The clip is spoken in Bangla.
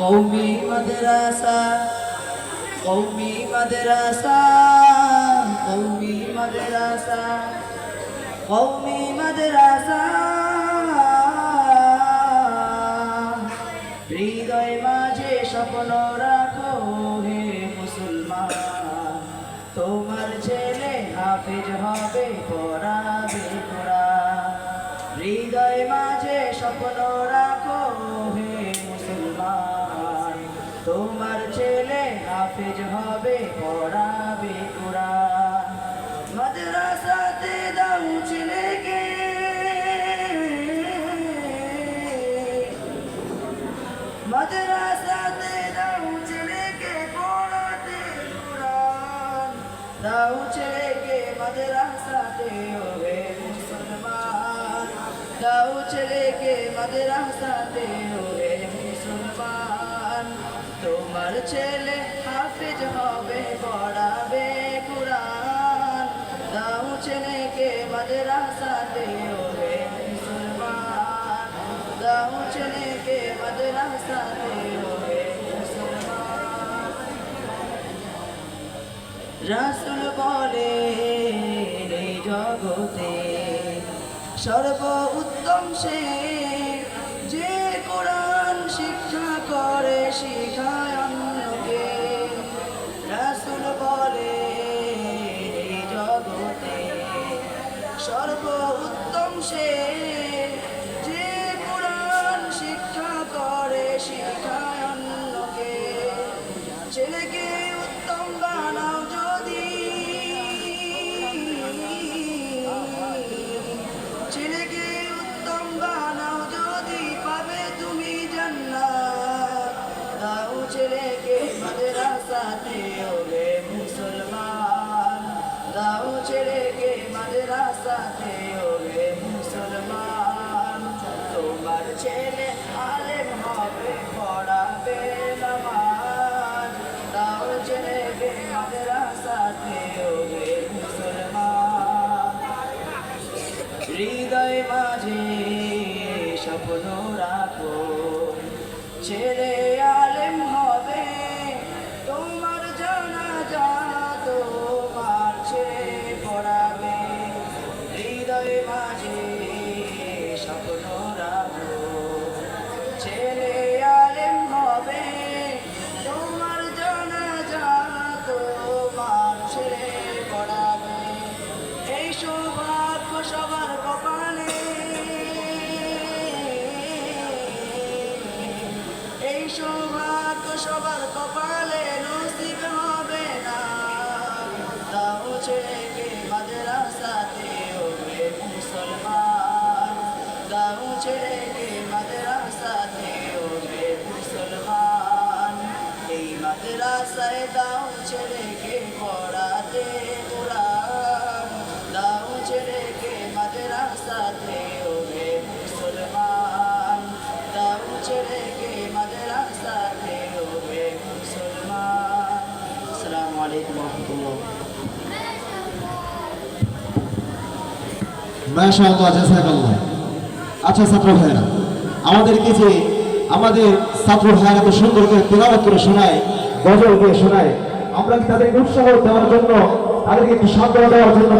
কৌমি মদরাসা কৌমি মদরাসা, কৌমি মাদ্রাসা, কৌমি মদরাসা। হৃদয় মাঝে স্বপ্ন রাখো হে মুসলমান, তোমার ছেলে হাফেজ হবে পর। হৃদয় মাঝে স্বপ্ন রাখো হে মুসলমান। তোমার ছেলে হাফিজ হবে, পড়াবে কোরআন। মাদ্রাসাতে দাও ছেলেকে। মাদ্রাসাতে দাও ছেলেকে, পড়াতে কোরআন। দাও ছেলেকে মাদ্রাসাতে ওহে মুসলমান। দাও ছেলেকে মাদ্রাসাতে ওহে মুসলমান। তোমার ছেলে হাফিজ হবে, পড়াবে কোরআন। দাও ছেলেকে মাদ্রাসাতে ওহে মুসলমান। দাও ছেলেকে মাদ্রাসাতে ওহে মুসলমান। রাসুল বলে জগতে সর্ব উত্তম সে যে কোরআন শিক্ষা করে, শিখায় অন্যকে। রাসুল বলে জগতে সর্ব উত্তম সে যে কোরআন শিক্ষা করে, শিখায় অন্যকে। ছেলেকে ছেলেকে মাদ্রাসাতে ওরে মুসলমান। দাও ছেলেকে মাদ্রাসাতে ওরে মুসলমান। তোমার ছেলে আলেম হবে, পড়াবে নামাজ। দাও ছেলেকে মাদ্রাসাতে ওরে মুসলমান। হৃদয় মাঝে স্বপ্ন রাখো, ছেলে আলেম হৃদয় মাঝে স্বপ্ন রাখো। ছেলে আলেম হবে, তোমার জানা তোমার ছেলে পড়াবে এই সৌভাগ্য সবার কপালে। এই সৌভাগ্য সবার কপালে। দাও পড়াতে কোরআন। দাও মাশাআল্লাহ জাযাকাল্লাহ আচ্ছা ছাত্র ভাইরা আমাদেরকে যে আমাদের ছাত্র ভাইরা এত সুন্দর করে তেলাওয়াত করে শোনায় গজল দিয়ে শোনায়। আমরা কি তাদেরকে উৎসাহ দেওয়ার জন্য তাদেরকে একটু সান্ত্বনা দেওয়ার জন্য